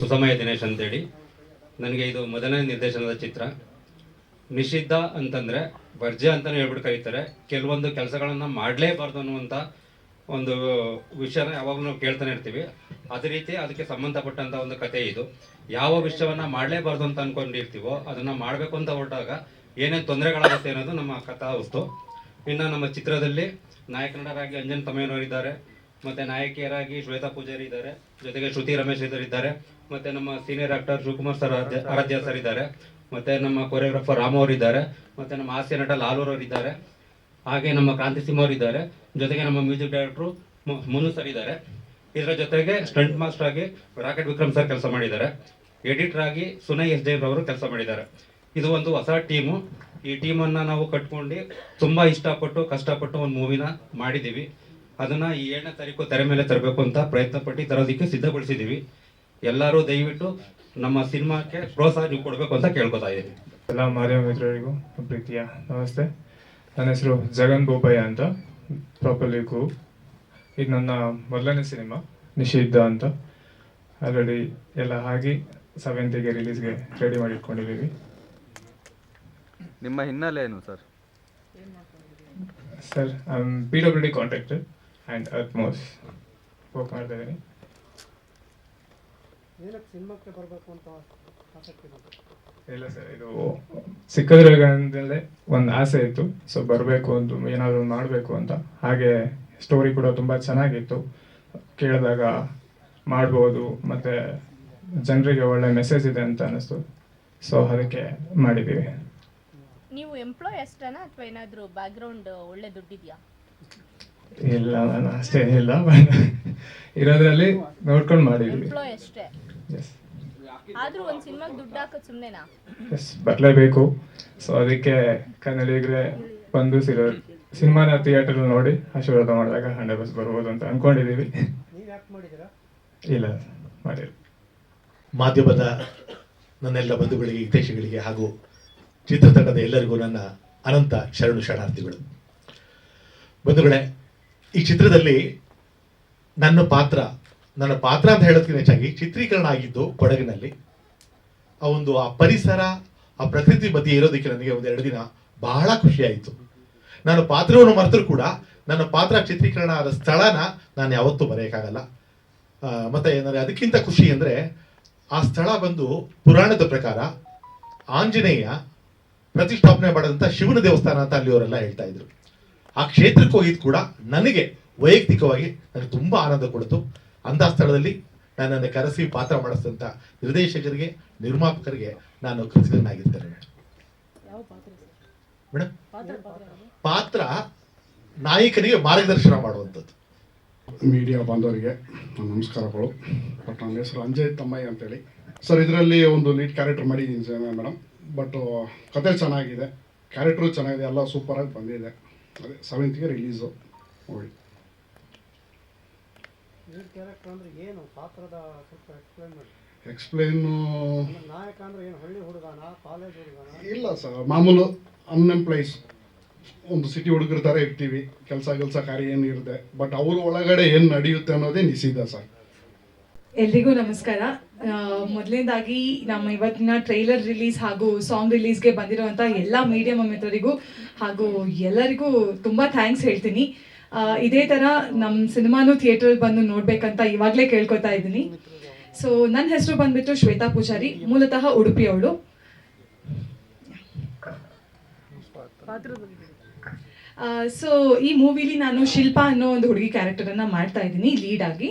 ಸುಸಮಯ ದಿನೇಶ್ ಅಂತೇಳಿ. ನನಗೆ ಇದು ಮೊದಲನೇ ನಿರ್ದೇಶನದ ಚಿತ್ರ. ನಿಷಿದ್ಧ ಅಂತಂದರೆ ವರ್ಜ್ಯ ಅಂತಲೇ ಹೇಳ್ಬಿಟ್ಟು ಕರೀತಾರೆ. ಕೆಲವೊಂದು ಕೆಲಸಗಳನ್ನು ಮಾಡಲೇಬಾರ್ದು ಅನ್ನುವಂಥ ಒಂದು ವಿಷಯನ ಯಾವಾಗಲೂ ನಾವು ಕೇಳ್ತಾನೆ ಇರ್ತೀವಿ. ಅದೇ ರೀತಿ ಅದಕ್ಕೆ ಸಂಬಂಧಪಟ್ಟಂಥ ಒಂದು ಕತೆ ಇದು. ಯಾವ ವಿಷಯವನ್ನು ಮಾಡಲೇಬಾರ್ದು ಅಂತ ಅಂದ್ಕೊಂಡಿರ್ತೀವೋ ಅದನ್ನು ಮಾಡಬೇಕು ಅಂತ ಹೊರಟಾಗ ಏನೇನು ತೊಂದರೆಗಳಾಗುತ್ತೆ ಅನ್ನೋದು ನಮ್ಮ ಕಥಾ ವಸ್ತು. ಇನ್ನು ನಮ್ಮ ಚಿತ್ರದಲ್ಲಿ ನಾಯಕ ನಟರಾಗಿ ಅಂಜನ್ ತಮೇನವರಿದ್ದಾರೆ ಮತ್ತು ನಾಯಕಿಯರಾಗಿ ಶ್ವೇತಾ ಪೂಜಾರಿ ಇದ್ದಾರೆ. ಜೊತೆಗೆ ಶ್ರುತಿ ರಮೇಶ್ ಇದ್ದಾರೆ ಇದ್ದಾರೆ. ಮತ್ತು ನಮ್ಮ senior actor Shivakumar sir Aradhya- sir ಇದ್ದಾರೆ. ಮತ್ತೆ ನಮ್ಮ ಕೊರಿಯೋಗ್ರಾಫರ್ ರಾಮು ಅವರು ಇದ್ದಾರೆ ಮತ್ತೆ ನಮ್ಮ ಹಾಸ್ಯ ನಟ ಲಾಲೂರ್ ಅವರು ಇದ್ದಾರೆ ಹಾಗೆ ನಮ್ಮ ಕ್ರಾಂತಿ ಸಿಂಹ ಅವರು ಇದ್ದಾರೆ ಜೊತೆಗೆ ನಮ್ಮ ಮ್ಯೂಸಿಕ್ ಡೈರೆಕ್ಟರ್ ಮುನು ಸರ್ ಇದ್ದಾರೆ. ಇದರ ಜೊತೆಗೆ ಸ್ಟಂಟ್ ಮಾಸ್ಟರ್ ಆಗಿ ರಾಕೆಟ್ ವಿಕ್ರಮ್ ಸರ್ ಕೆಲಸ ಮಾಡಿದ್ದಾರೆ. ಎಡಿಟರ್ ಆಗಿ ಸುನೈ ಎಸ್ ಜೈನ್ ಅವರು ಕೆಲಸ ಮಾಡಿದ್ದಾರೆ. ಇದು ಒಂದು ಹೊಸ ಟೀಮು ಈ ಟೀಮನ್ನು ನಾವು ಕಟ್ಕೊಂಡು ತುಂಬ ಇಷ್ಟಪಟ್ಟು, ಕಷ್ಟಪಟ್ಟು ಒಂದು ಮೂವಿನ ಮಾಡಿದ್ದೀವಿ. ಅದನ್ನು ಈ ಏಳನೇ ತಾರೀಕು ತೆರೆ ಮೇಲೆ ತರಬೇಕು ಅಂತ ಪ್ರಯತ್ನ ಪಟ್ಟು ತರೋದಕ್ಕೆ ಸಿದ್ಧಗೊಳಿಸಿದ್ದೀವಿ. ಎಲ್ಲರೂ ದಯವಿಟ್ಟು ನಮ್ಮ ಸಿನಿಮಾಕ್ಕೆ ಪ್ರೋತ್ಸಾಹ ನೀವು ಕೊಡಬೇಕು ಅಂತ ಕೇಳ್ಕೊತಾ ಇದ್ದೀನಿ. ಎಲ್ಲ ಮಾಧ್ಯಮ ಮಿತ್ರರಿಗೂ ಪ್ರೀತಿಯ ನಮಸ್ತೆ. ನನ್ನ ಹೆಸರು ಜಗನ್ ಬೋಪಯ್ಯ ಅಂತ ಪ್ರಾಪರ್ಲಿ ಗೂ. ಇದು ನನ್ನ ಮೊದಲನೇ ಸಿನಿಮಾ ನಿಷಿದ್ಧ ಅಂತ. ಆಲ್ರೆಡಿ ಎಲ್ಲ ಆಗಿ ಸೆವೆಂತಿಗೆ ರಿಲೀಸ್ಗೆ ರೆಡಿ ಮಾಡಿ ಇಟ್ಕೊಂಡಿದ್ದೀವಿ ನಿಮ್ಮ ಹಿನ್ನೆಲೆ ಏನು sir? Sir P W D contractor and ಅತ್ಮೋಸ್ work ಮಾಡ್ತಾ ಇದ್ದೀನಿ. ಏನಕ್ಕೆ ಸಿನಿಮಾಕ್ಕೆ ಬರಬೇಕು ಅಂತ ಆಸಕ್ತಿ ಇಲ್ಲ ಸರ್ ಇದು ಸಿಕ್ಕದ್ರಾಗಂದಲೇ ಒಂದು ಆಸೆ ಇತ್ತು. ಸೊ ಬರಬೇಕು ಅಂತ ಏನಾದರೂ ಮಾಡಬೇಕು ಅಂತ. ಹಾಗೆ ಸ್ಟೋರಿ ಕೂಡ ತುಂಬ ಚೆನ್ನಾಗಿತ್ತು. ಕೇಳಿದಾಗ ಮಾಡ್ಬೋದು ಮತ್ತು ಜನರಿಗೆ ಒಳ್ಳೆ ಮೆಸೇಜ್ ಇದೆ ಅಂತ ಅನ್ನಿಸ್ತು. ಸೊ ಅದಕ್ಕೆ ಮಾಡಿದ್ದೀವಿ. ನೀವು ಎಂಪ್ಲಾಯ್ ಅಷ್ಟೇನಾ ಅಥವಾ ಏನಾದರೂ ಬ್ಯಾಕ್ಗ್ರೌಂಡ್ ಒಳ್ಳೆ ದುಡ್ಡಿದೆಯಾ? ಇಲ್ಲ ನಾನು ಅಷ್ಟೇನಿಲ್ಲ ಇರೋದ್ರಲ್ಲಿ ನೋಡ್ಕೊಂಡು ಮಾಡಿದ್ವಿ. ಎಸ್ ಆದ್ರೂ ಒಂದು ಸಿನಿಮಾಗೆ ದುಡ್ಡು ಹಾಕೋದು ಸುಮ್ಮನೆನಾ ಎಸ್ ಬರಲೇಬೇಕು ಸೊ ಅದಕ್ಕೆ ಕನ್ನಡಿಗರೆ ಬಂದು ಸಿರೋ ಸಿನಿಮಾನ ಥಿಯೇಟರ್ ನೋಡಿ ಆಶೀರ್ವಾದ ಮಾಡಿದಾಗ ಹಂಡ್ರೆಡ್ ಬಸ್ ಬರ್ಬೋದು ಅಂತ ಅನ್ಕೊಂಡಿದ್ದೀವಿ ಇಲ್ಲ ಮಾಡಿಲ್ಲ. ಮಾಧ್ಯಮದ ನನ್ನೆಲ್ಲ ಬಂಧುಗಳಿಗೆ ಹಿತೈಷಿಗಳಿಗೆ ಹಾಗೂ ಚಿತ್ರತಂಡದ ಎಲ್ಲರಿಗೂ ನನ್ನ ಅನಂತ ಶರಣು ಶರಣಾರ್ಥಿಗಳು. ಬಂಧುಗಳೇ ಈ ಚಿತ್ರದಲ್ಲಿ ನನ್ನ ಪಾತ್ರ ನನ್ನ ಪಾತ್ರ ಅಂತ ಹೇಳೋದಕ್ಕಿಂತ ಹೆಚ್ಚಾಗಿ ಚಿತ್ರೀಕರಣ ಆಗಿದ್ದು ಕೊಡಗಿನಲ್ಲಿ. ಆ ಒಂದು ಆ ಪರಿಸರ ಆ ಪ್ರಕೃತಿ ಬಗ್ಗೆ ಇರೋದಕ್ಕೆ ನನಗೆ ಒಂದು ಎರಡು ದಿನ ಬಹಳ ಖುಷಿಯಾಯಿತು. ನಾನು ಪಾತ್ರವನ್ನು ಮರೆತರೂ ಕೂಡ ನನ್ನ ಪಾತ್ರ ಚಿತ್ರೀಕರಣ ಆದ ಸ್ಥಳನ ನಾನು ಯಾವತ್ತೂ ಮರೆಯೋಕ್ಕಾಗಲ್ಲ. ಆ, ಮತ್ತೆ ನನಗೆ ಅದಕ್ಕಿಂತ ಖುಷಿ ಅಂದರೆ ಆ ಸ್ಥಳ ಬಂದು ಪುರಾಣದ ಪ್ರಕಾರ ಆಂಜನೇಯ ಪ್ರತಿಷ್ಠಾಪನೆ ಮಾಡಿದಂಥ ಶಿವನ ದೇವಸ್ಥಾನ ಅಂತ ಅಲ್ಲಿಯವರೆಲ್ಲ ಹೇಳ್ತಾ ಇದ್ರು. ಆ ಕ್ಷೇತ್ರಕ್ಕೆ ಹೋಗಿದ್ದು ಕೂಡ ನನಗೆ ವೈಯಕ್ತಿಕವಾಗಿ ನನಗೆ ತುಂಬ ಆನಂದ ಕೊಡ್ತು. ಅಂಥ ಸ್ಥಳದಲ್ಲಿ ನನ್ನನ್ನು ಕರೆಸಿ ಪಾತ್ರ ಮಾಡಿಸಿದಂಥ ನಿರ್ದೇಶಕರಿಗೆ ನಿರ್ಮಾಪಕರಿಗೆ ನಾನು ಕೃತಜ್ಞನಾಗಿರ್ತೇನೆ. ಯಾವ ಪಾತ್ರ ಸರ್? ಮೇಡಮ್ ಪಾತ್ರ ಪಾತ್ರ ಪಾತ್ರ ನಾಯಕನಿಗೆ ಮಾರ್ಗದರ್ಶನ ಮಾಡುವಂಥದ್ದು. ಮೀಡಿಯಾ ಬಾಂಧವರಿಗೆ ನಮಸ್ಕಾರಗಳು. ಬಟ್ ನನ್ನ ಹೆಸರು ಅಂಜಯ್ ತಮ್ಮಯ್ಯ ಅಂತೇಳಿ. ಸರ್ ಇದರಲ್ಲಿ ಒಂದು ಲೀಡ್ ಕ್ಯಾರೆಕ್ಟರ್ ಮಾಡಿದ್ದೀನಿ ಸರ್ ಮೇಡಮ್ ಬಟ್ ಕತೆ ಚೆನ್ನಾಗಿದೆ. ಕ್ಯಾರೆಕ್ಟ್ರು ಚೆನ್ನಾಗಿದೆ. ಎಲ್ಲ ಸೂಪರಾಗಿ ಬಂದಿದೆ. ಅದೇ ಸೆವೆಂತ್ಗೆ ರಿಲೀಸ್ ಮೂವಿ ಲೀಡ್ ಕ್ಯಾರೆಕ್ಟರ್ ಅಂದ್ರೆ ಏನು ಪಾತ್ರದ ಸ್ವಲ್ಪ ಎಕ್ಸ್ಪ್ಲೈನ್ ಮಾಡಿ ಎಕ್ಸ್ಪ್ಲೇನು ನಾಯಕ ಅಂದ್ರೆ ಏನು ಹಳ್ಳಿ ಹುಡುಗನ ಕಾಲೇಜ್ ಹುಡುಗನ ಇಲ್ಲ ಸರ್ ಮಾಮೂಲು ಅನ್ಎಂಪ್ಲಾಯ್ಸ್ ಒಂದು ಸಿಟಿ ಹುಡುಗರ ಥರ ಇರ್ತೀವಿ ಕೆಲಸ ಕೆಲಸ ಕಾರ್ಯ ಏನು ಇರುತ್ತೆ ಬಟ್ ಅವ್ರ ಒಳಗಡೆ ಏನು ನಡೆಯುತ್ತೆ ಅನ್ನೋದೇ ನಿಷಿದ್ಧ ಸರ್ ಎಲ್ರಿಗೂ ನಮಸ್ಕಾರ. ಮೊದಲನೇದಾಗಿ ನಮ್ಮ ಇವತ್ತಿನ ಟ್ರೈಲರ್ ರಿಲೀಸ್ ಹಾಗೂ ಸಾಂಗ್ ರಿಲೀಸ್ಗೆ ಬಂದಿರುವಂಥ ಎಲ್ಲ ಮೀಡಿಯಂ ಮಿತ್ರರಿಗೂ ಹಾಗೂ ಎಲ್ಲರಿಗೂ ತುಂಬ ಥ್ಯಾಂಕ್ಸ್ ಹೇಳ್ತೀನಿ. ಇದೇ ಥರ ನಮ್ಮ ಸಿನಿಮಾನು ಥಿಯೇಟರ್ ಬಂದು ನೋಡ್ಬೇಕಂತ ಇವಾಗಲೇ ಕೇಳ್ಕೊತಾ ಇದ್ದೀನಿ. ಸೊ ನನ್ನ ಹೆಸರು ಬಂದ್ಬಿಟ್ಟು ಶ್ವೇತಾ ಪೂಜಾರಿ, ಮೂಲತಃ ಉಡುಪಿ ಅವಳು. ಸೊ, ಈ ಮೂವಿಲಿ ನಾನು ಶಿಲ್ಪಾ ಅನ್ನೋ ಒಂದು ಹುಡುಗಿ ಕ್ಯಾರೆಕ್ಟರನ್ನು ಮಾಡ್ತಾ ಇದ್ದೀನಿ ಲೀಡ್ ಆಗಿ.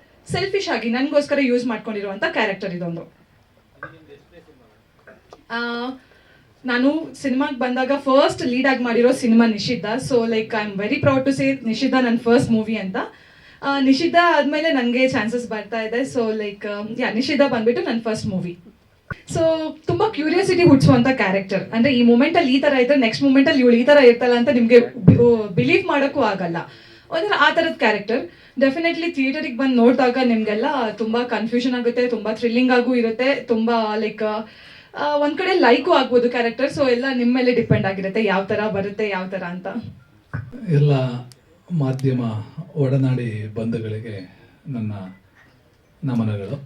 ಸೆಲ್ಫಿಶ್ ಆಗಿ ನನಗೋಸ್ಕರ ಯೂಸ್ ಮಾಡ್ಕೊಂಡಿರುವಂಥ ಕ್ಯಾರೆಕ್ಟರ್ ಇದೊಂದು. ನಾನು ಸಿನಿಮಾಗೆ ಬಂದಾಗ ಫಸ್ಟ್ ಲೀಡ್ ಆಗಿ ಮಾಡಿರೋ cinema Nishiddha. So like I am very proud to say Nishiddha ನನ್ನ ಫಸ್ಟ್ ಮೂವಿ ಅಂತ. ನಿಷಿದ್ಧ ಆದಮೇಲೆ ನನಗೆ ಚಾನ್ಸಸ್ ಬರ್ತಾ ಇದೆ. ಸೊ ಲೈಕ್ ಯಾ ನಿಷಿದ್ಧ ಬಂದ್ಬಿಟ್ಟು ನನ್ನ ಫಸ್ಟ್ ಮೂವಿ ಸೊ ತುಂಬಾ ಕ್ಯೂರಿಯಾಸಿಟಿ ಹುಟ್ಟಿಸುವಂಥ ಕ್ಯಾರೆಕ್ಟರ್ ಅಂದ್ರೆ ಈ ಮೂಮೆಂಟಲ್ಲಿ ಈ ತರ ಇದ್ದರೆ ನೆಕ್ಸ್ಟ್ ಮೂಮೆಂಟಲ್ಲಿ ಇವಳು ಈ ಥರ ಇರ್ತಲ್ಲ ಅಂತ ನಿಮಗೆ ಬಿಲೀವ್ ಮಾಡೋಕ್ಕೂ ಆಗಲ್ಲ. ಒಂಥರ ಆ ಥರದ ಕ್ಯಾರೆಕ್ಟರ್ ಡೆಫಿನೆಟ್ಲಿ ಥಿಯೇಟರಿಗೆ ಬಂದು ನೋಡಿದಾಗ ನಿಮಗೆಲ್ಲ ತುಂಬ ಕನ್ಫ್ಯೂಷನ್ ಆಗುತ್ತೆ, ತುಂಬ ಥ್ರಿಲ್ಲಿಂಗ್ ಆಗೂ ಇರುತ್ತೆ, ತುಂಬ ಲೈಕ್ ಒಂದು ಕಡೆ ಲೈಕು ಆಗ್ಬೋದು ಕ್ಯಾರೆಕ್ಟರ್ ಸೊ ಎಲ್ಲ ನಿಮ್ಮ ಮೇಲೆ ಡಿಪೆಂಡ್ ಆಗಿರುತ್ತೆ ಯಾವ ಥರ ಬರುತ್ತೆ, ಯಾವ ಥರ ಅಂತ. ಎಲ್ಲ ಮಾಧ್ಯಮ ಒಡನಾಡಿ ಬಂಧುಗಳಿಗೆ ನನ್ನ ನಮನಗಳು.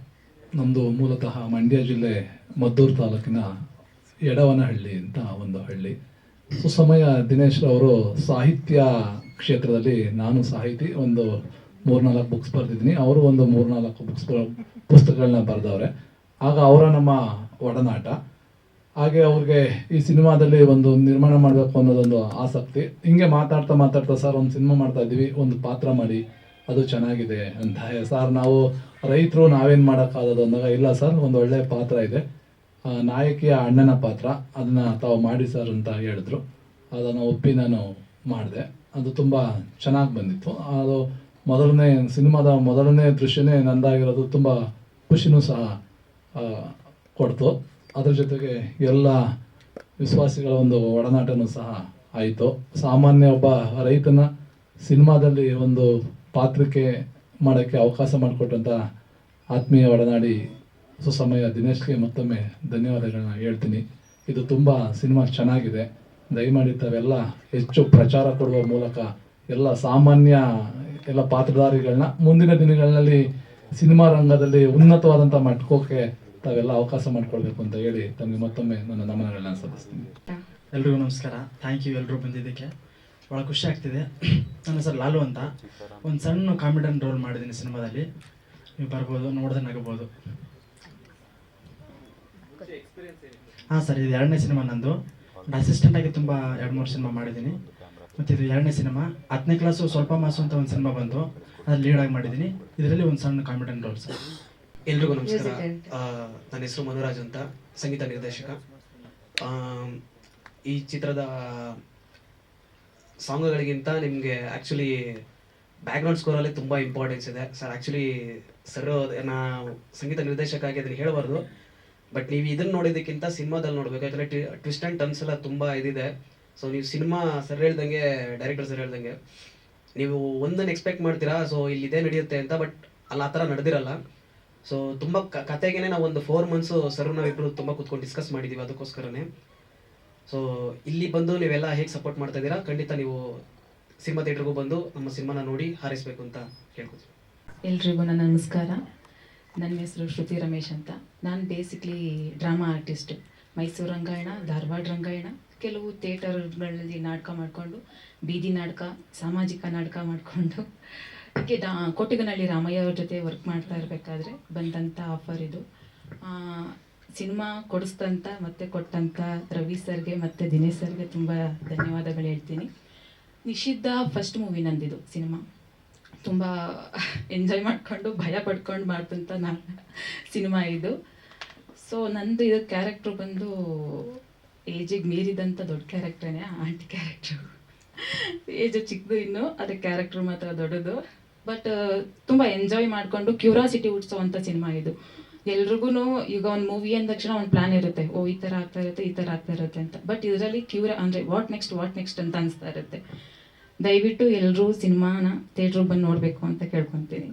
ನಮ್ಮದು ಮೂಲತಃ ಮಂಡ್ಯ ಜಿಲ್ಲೆ ಮದ್ದೂರು ತಾಲೂಕಿನ ಎಡವನಹಳ್ಳಿ ಅಂತ ಒಂದು ಹಳ್ಳಿ. ಸುಸಮಯ ದಿನೇಶ್ ಅವರು ಸಾಹಿತ್ಯ ಕ್ಷೇತ್ರದಲ್ಲಿ ನಾನು ಸಾಹಿತಿ, ಒಂದು ಮೂರ್ನಾಲ್ಕು ಬುಕ್ಸ್ ಬರೆದಿದ್ದೀನಿ. ಅವರು ಒಂದು ಮೂರ್ನಾಲ್ಕು ಬುಕ್ಸ್ ಪುಸ್ತಕಗಳನ್ನ ಬರೆದವ್ರೆ. ಆಗ ಅವರ ನಮ್ಮ ಒಡನಾಟ. ಹಾಗೆ ಅವ್ರಿಗೆ ಈ ಸಿನಿಮಾದಲ್ಲಿ ಒಂದು ನಿರ್ಮಾಣ ಮಾಡಬೇಕು ಅನ್ನೋದೊಂದು ಆಸಕ್ತಿ. ಹಿಂಗೆ ಮಾತಾಡ್ತಾ ಮಾತಾಡ್ತಾ ಸರ್, ಒಂದು ಸಿನಿಮಾ ಮಾಡ್ತಾ ಇದ್ದೀವಿ, ಒಂದು ಪಾತ್ರ ಮಾಡಿ, ಅದು ಚೆನ್ನಾಗಿದೆ ಅಂತ ಸರ್, ನಾವು ರೈತರು ನಾವೇನು ಮಾಡೋಕ್ಕಾಗೋದು ಅಂದಾಗ, ಇಲ್ಲ ಸರ್, ಒಂದು ಒಳ್ಳೆಯ ಪಾತ್ರ ಇದೆ. ನಾಯಕಿಯ ಅಣ್ಣನ ಪಾತ್ರ. ಅದನ್ನು ತಾವು ಮಾಡಿ ಸರ್ ಅಂತ ಹೇಳಿದ್ರು. ಅದನ್ನು ಒಪ್ಪಿ ನಾನು ಮಾಡಿದೆ. ಅದು ತುಂಬ ಚೆನ್ನಾಗಿ ಬಂದಿತ್ತು. ಅದು ಮೊದಲನೇ ಸಿನಿಮಾದ ಮೊದಲನೇ ದೃಶ್ಯನೇ ನಂದಾಗಿರೋದು ತುಂಬ ಖುಷಿನೂ ಸಹ ಕೊಡ್ತು. ಅದ್ರ ಜೊತೆಗೆ ಎಲ್ಲ ವಿಶ್ವಾಸಿಗಳ ಒಂದು ಒಡನಾಟನೂ ಸಹ ಆಯಿತು. ಸಾಮಾನ್ಯ ಒಬ್ಬ ರೈತನ ಸಿನಿಮಾದಲ್ಲಿ ಒಂದು ಪಾತ್ರಕ್ಕೆ ಮಾಡೋಕ್ಕೆ ಅವಕಾಶ ಮಾಡಿಕೊಟ್ಟಂಥ ಆತ್ಮೀಯ ಒಡನಾಡಿ ಸುಸಮಯ ದಿನೇಶ್ಗೆ ಮತ್ತೊಮ್ಮೆ ಧನ್ಯವಾದಗಳನ್ನ ಹೇಳ್ತೀನಿ. ಇದು ತುಂಬ ಸಿನಿಮಾ ಚೆನ್ನಾಗಿದೆ. ದಯಮಾಡಿ ತಾವೆಲ್ಲ ಹೆಚ್ಚು ಪ್ರಚಾರ ಕೊಡುವ ಮೂಲಕ ಎಲ್ಲ ಸಾಮಾನ್ಯ ಎಲ್ಲ ಪಾತ್ರಧಾರಿಗಳನ್ನ ಮುಂದಿನ ದಿನಗಳಲ್ಲಿ ಸಿನಿಮಾ ರಂಗದಲ್ಲಿ ಉನ್ನತವಾದಂಥ ಮಟ್ಕೋಕೆ ತಾವೆಲ್ಲ ಅವಕಾಶ ಮಾಡ್ಕೊಳ್ಬೇಕು ಅಂತ ಹೇಳಿ ತಮಗೆ ಮತ್ತೊಮ್ಮೆ ನನ್ನ ನಮನಗಳನ್ನ ಸಲ್ಲಿಸ್ತೀನಿ. ಎಲ್ರಿಗೂ ನಮಸ್ಕಾರ. ಥ್ಯಾಂಕ್ ಯು ಎಲ್ಲರೂ ಬಂದಿದ್ದಕ್ಕೆ. ಭಾಳ ಖುಷಿ ಆಗ್ತಿದೆ. ನನ್ನ ಹೆಸರು ಲಾಲು ಅಂತ. ಒಂದು ಸಣ್ಣ ಕಾಮಿಡಿಯನ್ ರೋಲ್ ಮಾಡಿದ್ದೀನಿ ಸಿನಿಮಾದಲ್ಲಿ. ನೀವು ಬರ್ಬೋದು ನೋಡ್ದೆ ನಗಬೋದು. ಹಾಂ ಸರ್ ಇದು ಎರಡನೇ ಸಿನಿಮಾ ನಂದು. ಅಸಿಸ್ಟೆಂಟ್ ಆಗಿ ತುಂಬಾ ಎರಡು ಮೂರು ಸಿನಿಮಾ ಮಾಡಿದ್ದೀನಿ. ಮತ್ತು ಇದು ಎರಡನೇ ಸಿನಿಮಾ ಹತ್ತನೇ ಕ್ಲಾಸು ಸ್ವಲ್ಪ ಮಾಸು ಅಂತ ಒಂದು ಸಿನಿಮಾ ಬಂತು. ಅದು ಲೀಡ್ ಆಗಿ ಮಾಡಿದ್ದೀನಿ. ಇದರಲ್ಲಿ ಒಂದು ಸಣ್ಣ ಕಾಮಿಡಿಯನ್ ರೋಲ್ ಸರ್. ಎಲ್ರಿಗೂ ನಮಸ್ಕಾರ. ಆ, ನನ್ನ ಹೆಸರು ಮನುರಾಜ್ ಅಂತ ಸಂಗೀತ ನಿರ್ದೇಶಕ. ಆ, ಈ ಚಿತ್ರದ ಸಾಂಗ್ಗಳಿಗಿಂತ ನಿಮಗೆ ಆ್ಯಕ್ಚುಲಿ ಬ್ಯಾಕ್ಗ್ರೌಂಡ್ ಸ್ಕೋರಲ್ಲಿ ತುಂಬ ಇಂಪಾರ್ಟೆನ್ಸ್ ಇದೆ. ಸರ್ ಆ್ಯಕ್ಚುಲಿ ಸರ್ ನಾ ಸಂಗೀತ ನಿರ್ದೇಶಕ ಆಗಿ ಅದನ್ನು ಹೇಳಬಾರ್ದು. ಬಟ್ ನೀವು ಇದನ್ನ ನೋಡಿದಕ್ಕಿಂತ ಸಿನಿಮಾದಲ್ಲಿ ನೋಡಬೇಕು. ಯಾಕಂದ್ರೆ ಟ್ವಿಸ್ಟ್ ಆ್ಯಂಡ್ ಟರ್ನ್ಸ್ ಎಲ್ಲ ತುಂಬ ಇದಿದೆ. ಸೊ ನೀವು ಸಿನಿಮಾ ಸರ್ ಹೇಳ್ದಂಗೆ ಡೈರೆಕ್ಟರ್ ಸರ್ ಹೇಳ್ದಂಗೆ, ನೀವು ಒಂದನ್ನು ಎಕ್ಸ್ಪೆಕ್ಟ್ ಮಾಡ್ತೀರಾ? ಸೊ ಇಲ್ಲಿ ಇದೇ ನಡೆಯುತ್ತೆ ಅಂತ ಬಟ್ ಅಲ್ಲಿ ಆ ಥರ ನಡೆದಿರಲ್ಲ. ಸೊ ತುಂಬ ಕತೆಗೇನೆ ನಾವು ಒಂದು ಫೋರ್ ಮಂತ್ಸು ಸರ್ ನಾವಿಬ್ಬರು ತುಂಬ ಕೂತ್ಕೊಂಡು ಡಿಸ್ಕಸ್ ಮಾಡಿದ್ದೀವಿ ಅದಕ್ಕೋಸ್ಕರನೇ. ಸೊ ಇಲ್ಲಿ ಬಂದು ನೀವೆಲ್ಲ ಹೇಗೆ ಸಪೋರ್ಟ್ ಮಾಡ್ತಾ ಇದ್ದೀರಾ? ಖಂಡಿತ ನೀವು ಸಿನಿಮಾ ಥಿಯೇಟ್ರಿಗೂ ಬಂದು ನಮ್ಮ ಸಿನಿಮಾನ ನೋಡಿ ಹಾರೈಸಬೇಕು ಅಂತ ಕೇಳ್ಕೊತೀವಿ. ಎಲ್ರಿಗೂ ನಮಸ್ಕಾರ. ನನ್ನ ಹೆಸರು ಶ್ರುತಿ ರಮೇಶ್ ಅಂತ. ನಾನು basically drama artist Mysuru Rangayana, Dharwad Rangayana, ಕೆಲವು ಥಿಯೇಟರ್ಗಳಲ್ಲಿ ನಾಟಕ ಮಾಡಿಕೊಂಡು, ಬೀದಿ ನಾಟಕ, ಸಾಮಾಜಿಕ ನಾಟಕ ಮಾಡಿಕೊಂಡು. ಅದಕ್ಕೆ ಡಾ ಕೋಟಿಗನಹಳ್ಳಿ ರಾಮಯ್ಯ ಅವ್ರ ಜೊತೆ ವರ್ಕ್ ಮಾಡ್ತಾ ಇರಬೇಕಾದ್ರೆ ಬಂದಂಥ ಆಫರ್ ಇದು. ಸಿನಿಮಾ ಕೊಡಿಸ್ತಂಥ ಮತ್ತು ಕೊಟ್ಟಂಥ ರವಿ ಸರ್ಗೆ ಮತ್ತು ದಿನೇಶ್ ಸರ್ಗೆ ತುಂಬ ಧನ್ಯವಾದಗಳು ಹೇಳ್ತೀನಿ. ನಿಷಿದ್ಧ ಫಸ್ಟ್ ಮೂವಿ ನಂದಿದು ಸಿನಿಮಾ. ತುಂಬ ಎಂಜಾಯ್ ಮಾಡಿಕೊಂಡು ಭಯ ಪಡ್ಕೊಂಡು ಮಾಡಿದಂಥ ನಾನು ಸಿನಿಮಾ ಇದು. ಸೊ ನಂದು ಇದು ಕ್ಯಾರೆಕ್ಟ್ರು ಬಂದು ಏಜಿಗೆ ಮೀರಿದಂಥ ದೊಡ್ಡ ಕ್ಯಾರೆಕ್ಟ್ರೇ ಆಂಟಿ ಕ್ಯಾರೆಕ್ಟ್ರು ಏಜು ಚಿಕ್ಕದು ಇನ್ನು, ಅದಕ್ಕೆ ಕ್ಯಾರೆಕ್ಟ್ರ್ ಮಾತ್ರ ದೊಡ್ಡದು. ಬಟ್ ತುಂಬ ಎಂಜಾಯ್ ಮಾಡಿಕೊಂಡು ಕ್ಯೂರಾಸಿಟಿ ಹುಟ್ಟಿಸೋವಂಥ ಸಿನಿಮಾ ಇದು. ಎಲ್ರಿಗೂ ಈಗ ಒಂದು ಮೂವಿ ಅಂದ ತಕ್ಷಣ ಒಂದು ಪ್ಲಾನ್ ಇರುತ್ತೆ. ಓ, ಈ ಥರ ಆಗ್ತಾ ಇರುತ್ತೆ, ಈ ಥರ ಆಗ್ತಾ ಇರುತ್ತೆ ಅಂತ. ಬಟ್ ಇದರಲ್ಲಿ ಕ್ಯೂರ ಅಂದರೆ ವಾಟ್ ನೆಕ್ಸ್ಟ್ ವಾಟ್ ನೆಕ್ಸ್ಟ್ ಅಂತ ಅನಿಸ್ತಾ ಇರುತ್ತೆ. ದಯವಿಟ್ಟು ಎಲ್ಲರೂ ಸಿನಿಮಾನ ಥಿಯೇಟರ್ ಬಂದು ನೋಡಬೇಕು ಅಂತ ಕೇಳ್ಕೊತೀನಿ.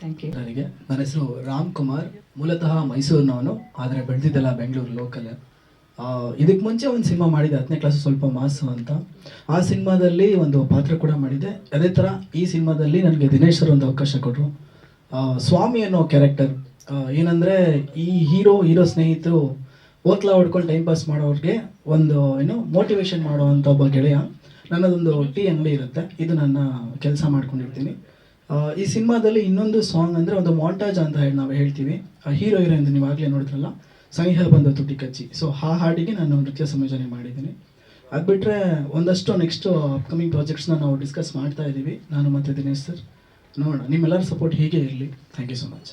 ಥ್ಯಾಂಕ್ ಯು ನನಗೆ, ನನ್ನ ಹೆಸರು ರಾಮ್ ಕುಮಾರ್. ಮೂಲತಃ ಮೈಸೂರಿನವನು ಆದರೆ ಬೆಳೆದಿದ್ದೆಲ್ಲ ಬೆಂಗಳೂರು ಲೋಕಲ್ ಇದಕ್ಕೆ ಮುಂಚೆ ಒಂದು ಸಿನಿಮಾ ಮಾಡಿದೆ, ಹತ್ತನೇ ಕ್ಲಾಸ್ ಸ್ವಲ್ಪ ಮಾಸು ಅಂತ. ಆ ಸಿನಿಮಾದಲ್ಲಿ ಒಂದು ಪಾತ್ರ ಕೂಡ ಮಾಡಿದೆ. ಅದೇ ಥರ ಈ ಸಿನಿಮಾದಲ್ಲಿ ನನಗೆ ದಿನೇಶ್ ಸರ್ ಒಂದು ಅವಕಾಶ ಕೊಟ್ಟರು ಸ್ವಾಮಿ ಅನ್ನೋ ಕ್ಯಾರೆಕ್ಟರ್ ಏನಂದರೆ ಈ ಹೀರೋ ಹೀರೋ ಸ್ನೇಹಿತರು ಓತ್ಲಾ ಹೊಡ್ಕೊಂಡು ಟೈಮ್ ಪಾಸ್ ಮಾಡೋರಿಗೆ ಒಂದು, ಏನು ಮೋಟಿವೇಶನ್ ಮಾಡುವಂಥ ಒಬ್ಬ ಗೆಳೆಯ. ನನ್ನದೊಂದು ಟೀ ಅಂಗಡಿ ಇರುತ್ತೆ. ಇದು ನನ್ನ ಕೆಲಸ ಮಾಡ್ಕೊಂಡಿರ್ತೀನಿ. ಈ ಸಿನಿಮಾದಲ್ಲಿ ಇನ್ನೊಂದು ಸಾಂಗ್ ಅಂದರೆ ಒಂದು ಮಾಂಟಾಜ್ ಅಂತ ಹೇಳಿ ನಾವು ಹೇಳ್ತೀವಿ. ಹೀರೋ ಹೀರೋ ನೀವು ಆಗಲೇ ನೋಡಿದ್ರಲ್ಲ? ಸನಿಹ ಬಂದ ತುಟಿ ಕಚ್ಚಿ. ಸೊ ಆ ಹಾಡಿಗೆ ನಾನು ನೃತ್ಯ ಸಂಯೋಜನೆ ಮಾಡಿದ್ದೀನಿ. ಅದು ಬಿಟ್ಟರೆ ಒಂದಷ್ಟು ನೆಕ್ಸ್ಟ್ ಅಪ್ಕಮಿಂಗ್ ಪ್ರಾಜೆಕ್ಟ್ಸ್ನ ನಾವು ಡಿಸ್ಕಸ್ ಮಾಡ್ತಾ ಇದ್ದೀವಿ ನಾನು ಮತ್ತು ದಿನೇಶ್ ಸರ್ ನೋಡೋಣ. ನಿಮ್ಮೆಲ್ಲರ ಸಪೋರ್ಟ್ ಹೀಗೆ ಇರಲಿ. Thank you so much